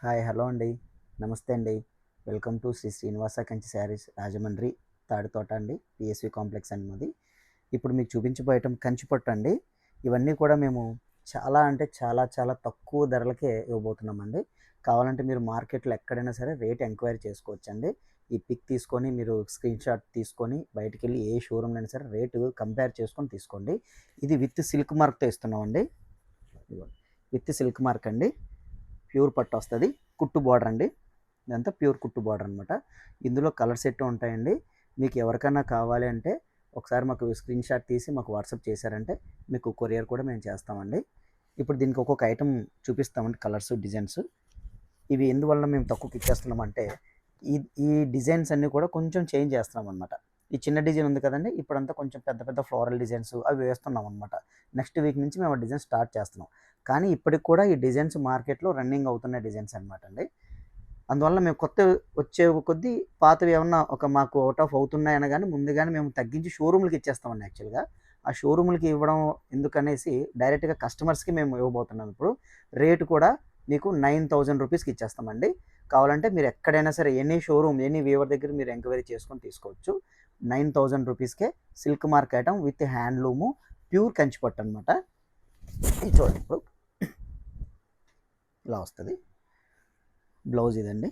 Hi hello అండి. నమస్తే అండి. Welcome to Shri Srinivasa Kanchi sarees Rajahmundry Taditota అండి. పిఎస్వి కాంప్లెక్స్ అండి మాది. ఇప్పుడు మీకు చూపించబోయటం కంచి పట్టు అండి. ఇవన్నీ కూడా మేము చాలా అంటే చాలా చాలా తక్కువ ధరలకే ఇవ్వబోతున్నామండి. కావాలంటే మీరు మార్కెట్లో ఎక్కడైనా సరే రేట్ ఎంక్వైరీ చేసుకోవచ్చండి. ఈ పిక్ తీసుకొని మీరు స్క్రీన్ షాట్ తీసుకొని బయటికి వెళ్ళి ఏ షోరూమ్ అయినా సరే రేటు కంపేర్ చేసుకొని తీసుకోండి. ఇది విత్ సిల్క్ మార్క్తో ఇస్తున్నామండి. విత్ సిల్క్ మార్క్ అండి. ప్యూర్ పట్టు వస్తుంది. కుట్టు బార్డర్ అండి. ఇదంతా ప్యూర్ కుట్టు బార్డర్ అనమాట ఇందులో కలర్ సెట్ ఉంటాయండి. మీకు ఎవరికైనా కావాలి అంటే ఒకసారి మాకు స్క్రీన్ షాట్ తీసి మాకు వాట్సాప్ చేశారంటే మీకు కొరియర్ కూడా మేము చేస్తామండి. ఇప్పుడు దీనికి ఒక్కొక్క ఐటెం చూపిస్తామండి కలర్స్ డిజైన్స్ ఇవి ఎందువల్ల మేము తక్కువకి ఇచ్చేస్తున్నామంటే ఈ ఈ డిజైన్స్ అన్నీ కూడా కొంచెం చేంజ్ చేస్తున్నాం అనమాట ఈ చిన్న డిజైన్ ఉంది కదండి ఇప్పుడంతా కొంచెం పెద్ద పెద్ద ఫ్లోరల్ డిజైన్స్ అవి వేస్తున్నాం అనమాట నెక్స్ట్ వీక్ నుంచి మేము ఆ డిజైన్ స్టార్ట్ చేస్తున్నాం. కానీ ఇప్పటికి కూడా ఈ డిజైన్స్ మార్కెట్లో రన్నింగ్ అవుతున్న డిజైన్స్ అనమాట అండి అందువల్ల మేము కొత్త వచ్చే కొద్దీ పాతవి ఏమన్నా ఒక మాకు అవుట్ ఆఫ్ అవుతున్నాయని కానీ ముందుగానే మేము తగ్గించి షోరూమ్లకి ఇచ్చేస్తామండి యాక్చువల్గా ఆ షోరూమ్లకి ఇవ్వడం ఎందుకనేసి డైరెక్ట్గా కస్టమర్స్కి మేము ఇవ్వబోతున్నాం ఇప్పుడు. రేటు కూడా మీకు నైన్ థౌజండ్ రూపీస్కి ఇచ్చేస్తామండి. కావాలంటే మీరు ఎక్కడైనా సరే ఎనీ షోరూమ్ ఎనీ వీవర్ దగ్గర మీరు ఎంక్వైరీ చేసుకొని తీసుకోవచ్చు. నైన్ థౌజండ్ రూపీస్కే silk mark item with handloom pure కంచిపట్టు అనమాట ఇది చూడండి ఇప్పుడు. ఇలా వస్తుంది. బ్లౌజ్ ఇదండి.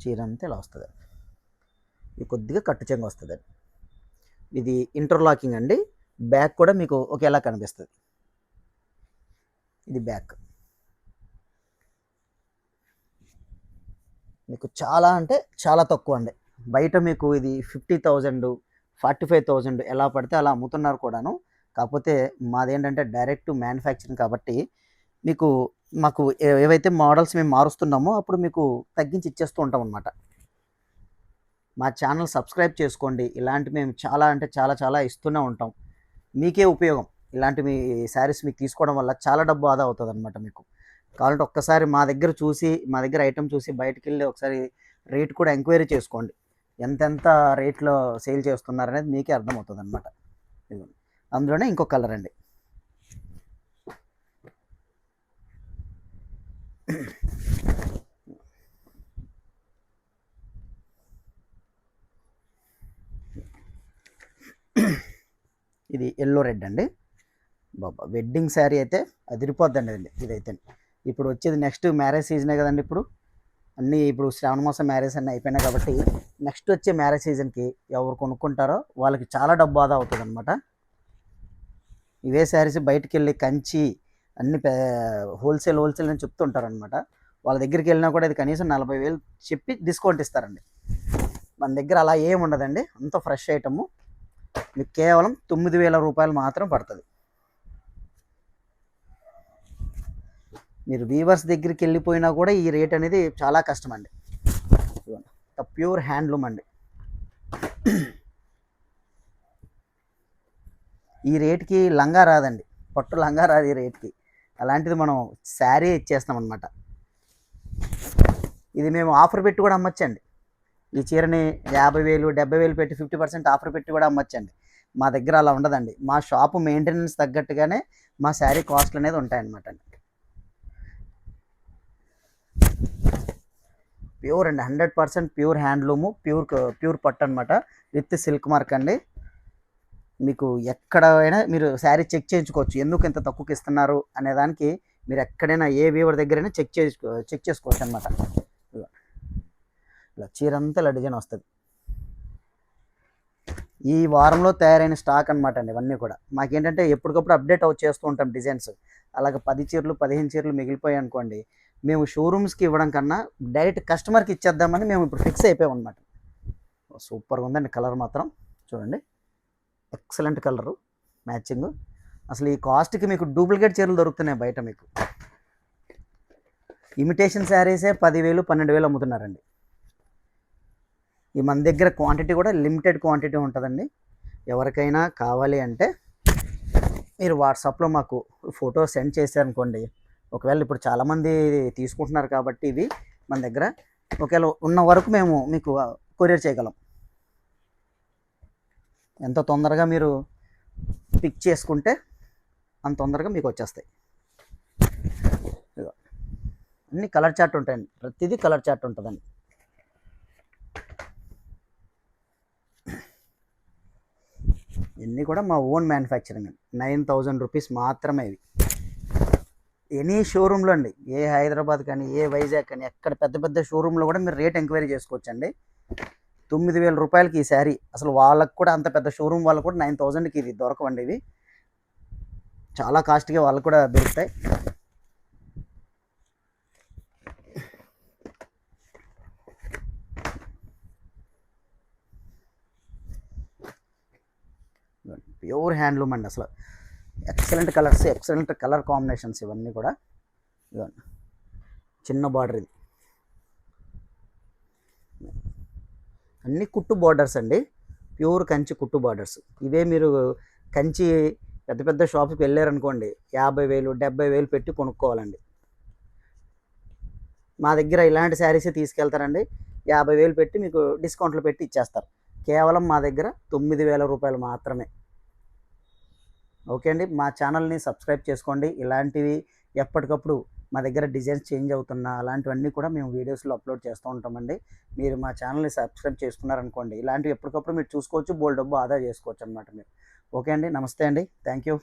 చీర అంతా ఇలా వస్తుంది. ఇది కొద్దిగా కట్టు చెంగ వస్తుంది. ఇది ఇంటర్లాకింగ్ అండి. బ్యాక్ కూడా మీకు ఒకేలా కనిపిస్తుంది. ఇది బ్యాక్. మీకు చాలా అంటే చాలా తక్కువ అండి. బయట మీకు ఇది fifty thousand forty five thousand ఎలా పడితే అలా అమ్ముతున్నారు కూడాను. కాకపోతే మాదేంటంటే డైరెక్ట్ మ్యానుఫ్యాక్చరింగ్ కాబట్టి మీకు మాకు ఏవైతే మోడల్స్ మేము మారుస్తున్నామో అప్పుడు మీకు తగ్గించి ఇచ్చేస్తూ ఉంటాం అనమాట మా ఛానల్ సబ్స్క్రైబ్ చేసుకోండి. ఇలాంటి మేము చాలా అంటే చాలా చాలా ఇస్తూనే ఉంటాం. మీకే ఉపయోగం. ఇలాంటి మీ శారీస్ మీకు తీసుకోవడం వల్ల చాలా డబ్బు ఆదా అవుతుంది అనమాట మీకు. కావాలంటే ఒక్కసారి మా దగ్గర చూసి మా దగ్గర ఐటమ్ చూసి బయటకు వెళ్ళి ఒకసారి రేట్ కూడా ఎంక్వైరీ చేసుకోండి. ఎంతెంత రేట్లో సేల్ చేస్తున్నారు అనేది మీకే అర్థమవుతుంది అనమాట అందులోనే ఇంకో కలర్ అండి. ఇది ఎల్లో రెడ్ అండి. బాబా వెడ్డింగ్ శారీ అయితే అదిరిపోద్దండి అండి ఇదైతే ఇప్పుడు వచ్చేది నెక్స్ట్ మ్యారేజ్ సీజనే కదండి ఇప్పుడు. అన్నీ ఇప్పుడు శ్రావణ మాసం మ్యారేజ్ అన్నీ అయిపోయినాయి కాబట్టి నెక్స్ట్ వచ్చే మ్యారేజ్ సీజన్కి ఎవరు కొనుక్కుంటారో వాళ్ళకి చాలా డబ్బు ఆదా అవుతుంది అనమాట ఇవే శారీస్ బయటికి వెళ్ళి కంచి అన్ని హోల్సేల్ హోల్సేల్ అని చెప్తుంటారు అనమాట వాళ్ళ దగ్గరికి వెళ్ళినా కూడా ఇది కనీసం నలభై వేలు చెప్పి డిస్కౌంట్ ఇస్తారండి. మన దగ్గర అలా ఏమి ఉండదండి. అంత ఫ్రెష్ ఐటము. మీకు కేవలం తొమ్మిది వేల రూపాయలు మాత్రం పడుతుంది. మీరు వీవర్స్ దగ్గరికి వెళ్ళిపోయినా కూడా ఈ రేట్ అనేది చాలా కష్టం అండి ప్యూర్ హ్యాండ్లూమ్ అండి. ఈ రేట్కి లంగా రాదండి. పట్టు లంగా రాదు ఈ రేట్కి. అలాంటిది మనం శారీ ఇచ్చేస్తాం అనమాట ఇది మేము ఆఫర్ పెట్టి కూడా అమ్మొచ్చండి. ఈ చీరని యాభై వేలు డెబ్బై వేలు పెట్టి ఫిఫ్టీ పర్సెంట్ ఆఫర్ పెట్టి కూడా అమ్మొచ్చండి. మా దగ్గర అలా ఉండదండి. మా షాపు మెయింటెనెన్స్ తగ్గట్టుగానే మా శారీ కాస్ట్లు అనేది ఉంటాయన్నమాట అండి. ప్యూర్ అండి. Hundred percent pure handloom pure pure పట్టు అనమాట విత్ సిల్క్ మార్క్ అండి. మీకు ఎక్కడైనా మీరు శారీ చెక్ చేయించుకోవచ్చు. ఎందుకు ఇంత తక్కువకి ఇస్తున్నారు అనే దానికి మీరు ఎక్కడైనా ఏ వీవర్ దగ్గరైనా చెక్ చేసుకో చెక్ చేసుకోవచ్చు అనమాట ఇలా చీరంతా ఇలా డిజైన్ వస్తుంది. ఈ వారంలో తయారైన స్టాక్ అనమాట అండి ఇవన్నీ కూడా. మాకేంటంటే ఎప్పటికప్పుడు అప్డేట్ అవుట్ చేస్తూ ఉంటాం డిజైన్స్. అలాగే పది చీరలు పదిహేను చీరలు మిగిలిపోయాయి అనుకోండి మేము షోరూమ్స్కి ఇవ్వడం కన్నా డైరెక్ట్ కస్టమర్కి ఇచ్చేద్దామని మేము ఇప్పుడు ఫిక్స్ అయిపోయాం అనమాట సూపర్గా ఉందండి కలర్ మాత్రం. చూడండి. Excellent colour matching. అసలు ఈ కాస్ట్కి మీకు డూప్లికేట్ చీరలు దొరుకుతున్నాయి బయట మీకు. ఇమిటేషన్ శారీసే పదివేలు పన్నెండు వేలు అమ్ముతున్నారండి. ఈ మన దగ్గర క్వాంటిటీ కూడా లిమిటెడ్ క్వాంటిటీ ఉంటుందండి. ఎవరికైనా కావాలి అంటే మీరు వాట్సాప్లో మాకు ఫోటో సెండ్ చేశారనుకోండి ఒకవేళ ఇప్పుడు చాలామంది తీసుకుంటున్నారు కాబట్టి ఇవి మన దగ్గర ఒకవేళ ఉన్న వరకు మేము మీకు కొరియర్ చేయగలం. ఎంత తొందరగా మీరు పిక్ చేసుకుంటే అంత తొందరగా మీకు వచ్చేస్తాయి. అన్ని కలర్ చార్ట్ ఉంటాయండి. ప్రతిదీ కలర్ చార్ట్ ఉంటుందండి. ఇవన్నీ కూడా మా ఓన్ మ్యానుఫ్యాక్చరింగ్ అండి. నైన్ థౌజండ్ రూపీస్ మాత్రమే ఇవి. ఎనీ షోరూంలో అండి ఏ హైదరాబాద్ కానీ ఏ వైజాగ్ కానీ ఎక్కడ పెద్ద పెద్ద షోరూంలో కూడా మీరు రేట్ ఎంక్వైరీ చేసుకోవచ్చండి. తొమ్మిది వేల రూపాయలకి ఈ శారీ. అసలు వాళ్ళకి కూడా అంత పెద్ద షోరూమ్ వాళ్ళకి కూడా నైన్ థౌజండ్కి ఇది దొరకవండి ఇవి. చాలా కాస్ట్గా వాళ్ళకి కూడా దొరుకుతాయి. ప్యూర్ హ్యాండ్లూమ్ అండి అసలు. Excellent colours excellent colour combinations ఇవన్నీ కూడా. ఇదిగోండి. చిన్న బార్డర్ ఇది. అన్ని కుట్టు బార్డర్స్ అండి. ప్యూర్ కంచి కుట్టు బార్డర్స్ ఇవే మీరు కంచి పెద్ద పెద్ద షాప్కి వెళ్ళారనుకోండి యాభై వేలు డెబ్బై వేలు పెట్టి కొనుక్కోవాలండి. మా దగ్గర ఇలాంటి శారీసే తీసుకెళ్తారండి. యాభై వేలు పెట్టి మీకు డిస్కౌంట్లు పెట్టి ఇచ్చేస్తారు. కేవలం మా దగ్గర తొమ్మిది వేల రూపాయలు మాత్రమే. ఓకే అండి. మా ఛానల్ని సబ్స్క్రైబ్ చేసుకోండి. ఇలాంటివి ఎప్పటికప్పుడు మా దగ్గర డిజైన్స్ చేంజ్ అవుతున్నా అలాంటివన్నీ కూడా మేము వీడియోస్లో అప్లోడ్ చేస్తూ ఉంటామండి. మీరు మా ఛానల్ని సబ్స్క్రైబ్ చేసుకున్నారనుకోండి ఇలాంటివి ఎప్పటికప్పుడు మీరు చూసుకోవచ్చు బోల్ డబ్బు ఆదా చేసుకోవచ్చు అనమాట మీరు. ఓకే అండి నమస్తే అండి. Thank you